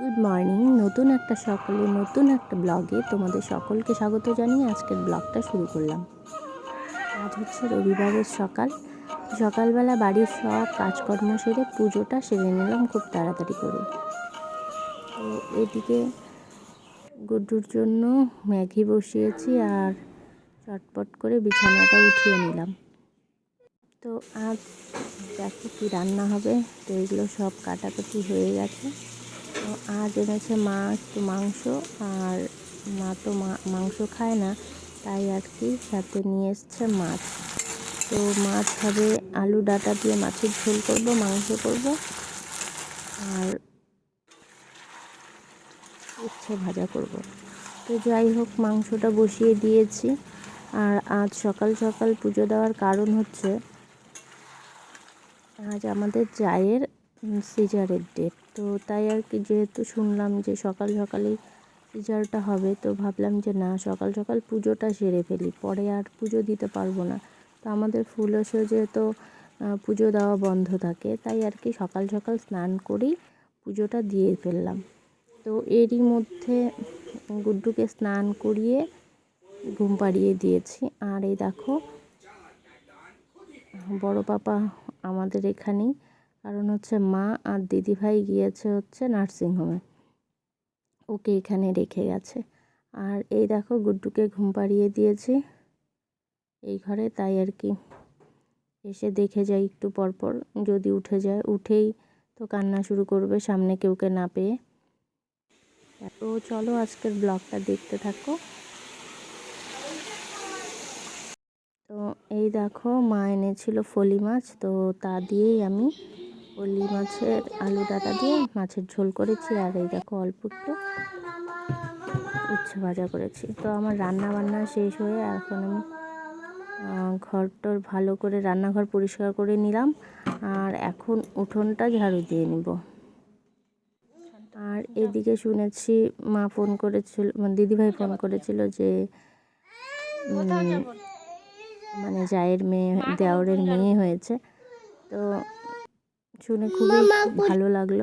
Good morning নতুন একটা সকালে, নতুন একটা ব্লগে তোমাদের সকলকে স্বাগত জানিয়ে আজকের ব্লগটা শুরু করলাম। আজ হচ্ছে রবিবারের সকাল। সকালবেলা বাড়ির সব কাজকর্ম সেরে পুজোটা সেরে নিলাম খুব তাড়াতাড়ি করে। তো এদিকে গুড্ডুর জন্য ম্যাগি বসিয়েছি আর চটপট করে বিছানাটা উঠিয়ে নিলাম। তো আজ দেখো কী রান্না হবে। তো এগুলো সব কাটাকুটি হয়ে গেছে। আজ এনেছে মা একটু মাংস, আর মা তো মাংস খায় না, তাই আর কি সাথে নিয়ে এসছে মাছ। তো মাছ হবে আলু, ডাটা দিয়ে মাছের ঝোল করব, মাংস করব। আর উচ্ছে ভাজা করব। তো যাই হোক, মাংসটা বসিয়ে দিয়েছি। আর আজ সকাল সকাল পুজো দেওয়ার কারণ হচ্ছে, আজ আমাদের চায়ের সিজারের ডেট তো তাই আর কি যেহেতু শুনলাম যে সকাল সকালেই সিজারটা হবে, তো ভাবলাম যে না, সকাল সকাল পুজোটা সেরে ফেলি, পরে আর পুজো দিতে পারব না। তো আমাদের ফুল ফুলসও যেহেতু পুজো দেওয়া বন্ধ থাকে, তাই আর কি সকাল সকাল স্নান করেই পুজোটা দিয়ে ফেললাম। তো এরই মধ্যে গুড্ডুকে স্নান করিয়ে ঘুম পাড়িয়ে দিয়েছি। আর এই দেখো, বড় পাপা আমাদের এখানেই কারণ হচ্ছে মা আর দিদিভাই গিয়েছে হচ্ছে নার্সিংহোমে ওকে এখানে রেখে গেছে। আর এই দেখো গুড্ডুকে ঘুম পাড়িয়ে দিয়েছি এই ঘরে, তাই আর কি। এসে দেখে যাই একটু পরপর যদি উঠে যায়, উঠেই তো কান্না শুরু করবে সামনে কেউকে না পেয়ে। তো চলো আজকের ব্লগটা দেখতে থাকো। তো এই দেখো মা এনেছিল ফলি মাছ, তো তা দিয়েই আমি ফলি মাছের আলু ডাটা দিয়ে মাছের ঝোল করেছি আর এই দেখো অল্প একটু উচ্ছে ভাজা করেছি। তো আমার রান্না বান্না শেষ হয়ে এখন আমি ঘরটর ভালো করে রান্নাঘর পরিষ্কার করে নিলাম আর এখন উঠোনটা ঝাড়ু দিয়ে নিব। আর এদিকে শুনেছি মা ফোন করেছিল মানে দিদিভাই ফোন করেছিল যে মানে জায়ের মেয়ে, দেওরের মেয়ে হয়েছে। তো শুনে খুবই ভালো লাগল।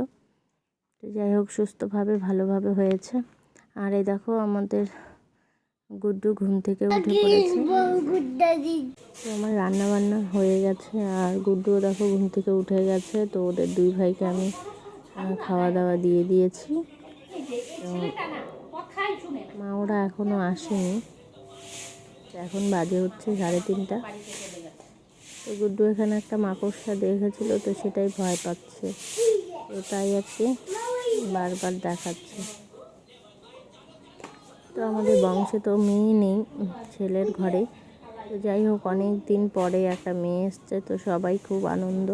তো যাই হোক সুস্থভাবে ভালোভাবে হয়েছে। আর এই দেখো আমাদের গুড্ডু ঘুম থেকে উঠে পড়েছে। তো আমার রান্না বান্না হয়ে গেছে আর গুড্ডুও দেখো ঘুম থেকে উঠে গেছে। তো ওদের দুই ভাইকে আমি খাওয়া দাওয়া দিয়ে দিয়েছি। তো মা ওরা এখনও আসেনি। এখন বাজে হচ্ছে সাড়ে তিনটা। গুড্ডু এখানে একটা মাকড়সা দেখেছিল তো সেটাই ভয় পাচ্ছে। তো তাই কি বারবার দেখাচ্ছে। তো আমাদের বংশে তো মেয়ে নেই, ছেলের ঘরে। তো যাই হোক, অনেক দিন পরে একটা মেয়ে এসছে তো সবাই খুব আনন্দ।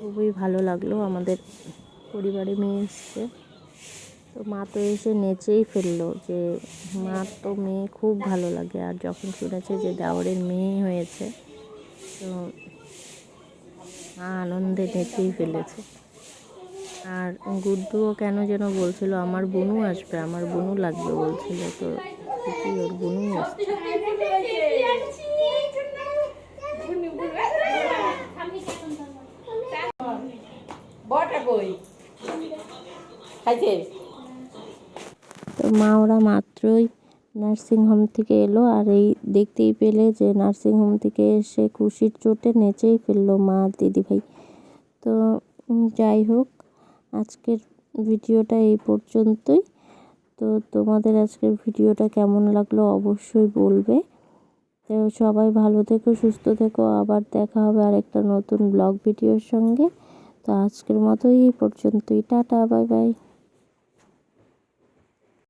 খুবই ভালো লাগল আমাদের পরিবারে মেয়ে এসছে। তো মা তো এসে নেচেই ফেলল যে মা তো মেয়ে খুব ভালো লাগে। আর যখন শুনেছে যে দেওরের মেয়ে হয়েছে তো আনন্দে নেচেই ফেলেছে। আর গুড্ডুও কেন যেন বলছিল আমার বোনু আসবে আমার বোনু লাগবে বলছিল। তো কি ওর বোনু আসছে। তো মা ওরা মাত্রই নার্সিংহোম থেকে এলো আর এই দেখতেই পেলে যে নার্সিংহোম থেকে এসে খুশির চোটে নেচেই ফেলল মা দিদিভাই। তো যাই হোক, আজকের ভিডিওটা এই পর্যন্তই। তো তোমাদের আজকের ভিডিওটা কেমন লাগল অবশ্যই বলবে। তো সবাই ভালো থেকো, সুস্থ থেকো। আবার দেখা হবে আরেকটা নতুন ব্লগ ভিডিওর সঙ্গে। তো আজকের মতোই এই পর্যন্তই। Tata, bye bye.